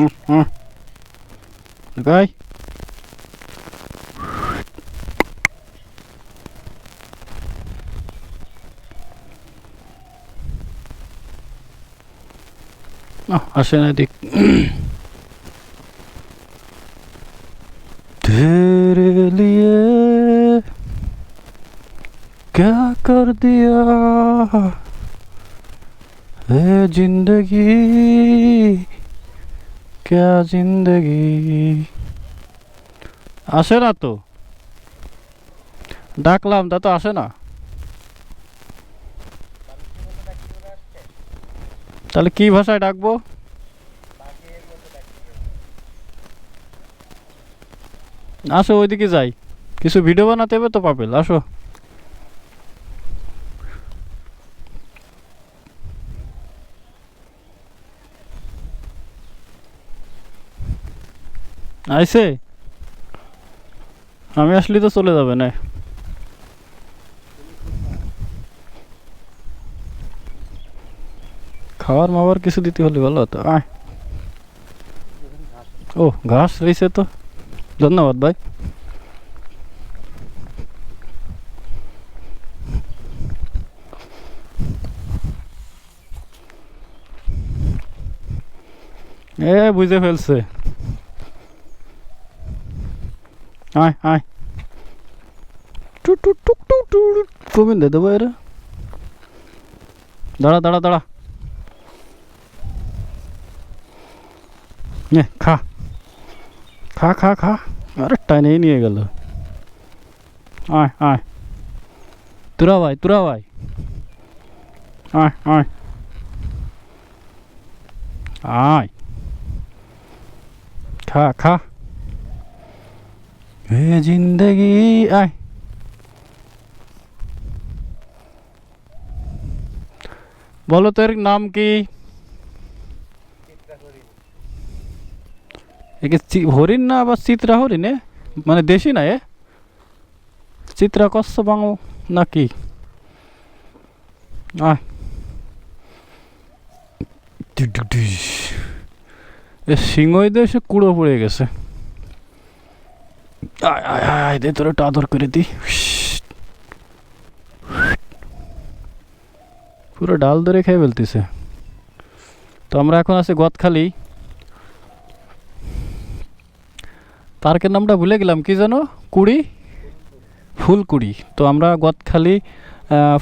Hum, a Vai. No, é asi ne ty... Tyrilie... Kakardia... Ve é jindagi... क्या जिंदगी আসে না তো ডাকলাম তা তো আসে না তাহলে কি ভাষায় ডাকবো আসো ওইদিকে যাই কিছু ভিডিও বানাতে হবে তো পাপেল আসো আইসে আমি আসলে তো চলে যাবে, না। খাবার মাবার কিছু দিতে হলে ভালো হতো। ও, ঘাস রয়েছে তো। ধন্যবাদ, ভাই। এ, বুঝে ফেলছে। আয় আয় টু টু টুক টু টু কমিন দে দেবো এরা দাঁড়া দাঁড়া দাঁড়া নে খা খা খা খা আরে টাইনেই নিয়ে গেল আয় আয় তোরা ভাই তোরা ভাই আয় আয় আয় খা খা এ জিন্দগি আয় বলো তো এর নাম কি হরিণ না আবার চিত্রা হরিণ এ মানে দেশি না এ চিত্রা কষ্ট বাংলা না কি দিয়ে এসে কুড়ো পড়ে গেছে আয় আয় আয় দে তোর একটু আদর করে দি। পুরো ডাল ধরে খেয়ে ফেলতেছে। তো আমরা এখন আছি গদখালি। পার্কের নামটা ভুলে গেলাম, কি জানো? কুড়ি? ফুলকুড়ি। তো আমরা গদখালি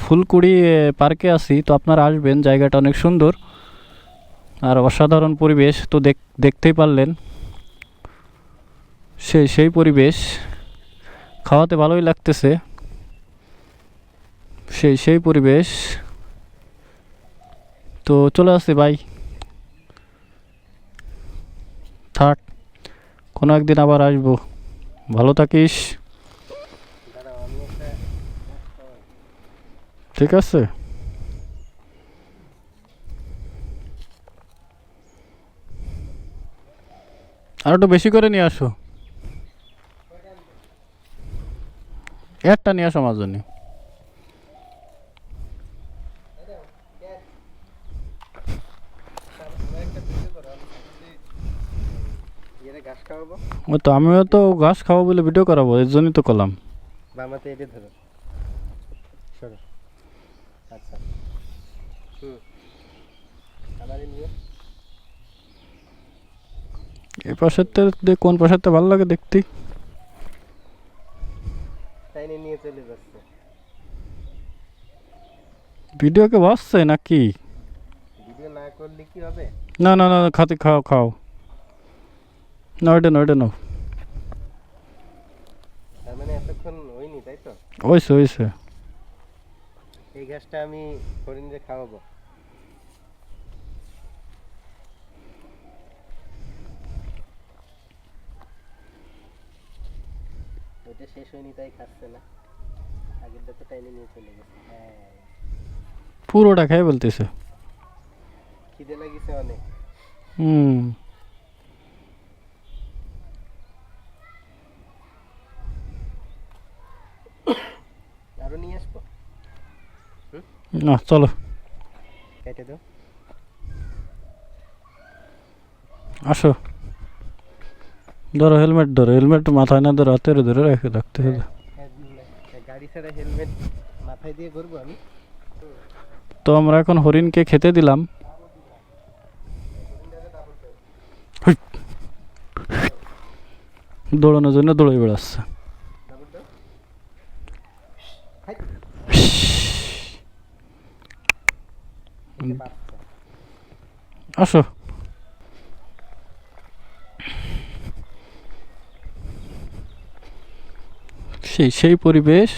ফুলকুড়ি পার্কে আছি। তো আপনারা আসবেন, জায়গাটা অনেক সুন্দর। আর অসাধারণ পরিবেশ, তো দেখ, দেখতেই পারলেন। সেই সেই পরিবেশ খাওয়াতে ভালোই লাগতেছে। সেই সেই পরিবেশ। তো চলে আসছে ভাই। থাক, কোনো একদিন আবার আসব। ভালো থাকিস। ঠিক আছে? আর একটু বেশি করে নিয়ে আসো। একটা নিয়ে আসো আমার জন্য তো আমিও তো ঘাস খাব বলে ভিডিও করাবো এর জন্যই তো করলাম। বামাতে এটা ধরো। সরো। আচ্ছা। হুম। আমারই নিয়ে। এই পাশেরটা কোন পাশেরটা ভালো লাগে দেখতে? টাইনে নিয়ে চলে যাচ্ছে। ভিডিওকে বসছে নাকি? ভিডিও না করলে কি হবে? না না না খাতে খাও খাও। না ওইটা না ওইটা নাও তার মানে এতক্ষণ হয়নি তাই তো? ওইসে ওইসে এই ঘাসটা আমি হরিণরে খাওয়াবো। ওইটা শেষ হয়নি তাই খাচ্ছে না। আগেরটা তো টাইনে নিয়ে চলে গেছে। হ্যাঁ পুরোটা খেয়ে বলতেছে। খিদে লাগিছে অনেক। হুম। আরও নিয়ে আসব? না চলো। কেটে দাও। আসো। ধরো হেলমেট ধরো হেলমেট মাথায় না ধরো হাতের ধরে রেখে রাখতে হবে। হ্যাঁ, গাড়ি ছাড়া হেলমেট মাথায় দিয়ে ঘুরবো আমি। তো আমরা এখন হরিণকে খেতে দিলাম। দৌড়ানোর জন্য দৌড়ে বেড়াচ্ছে। আসো। সেই সেই পরিবেশ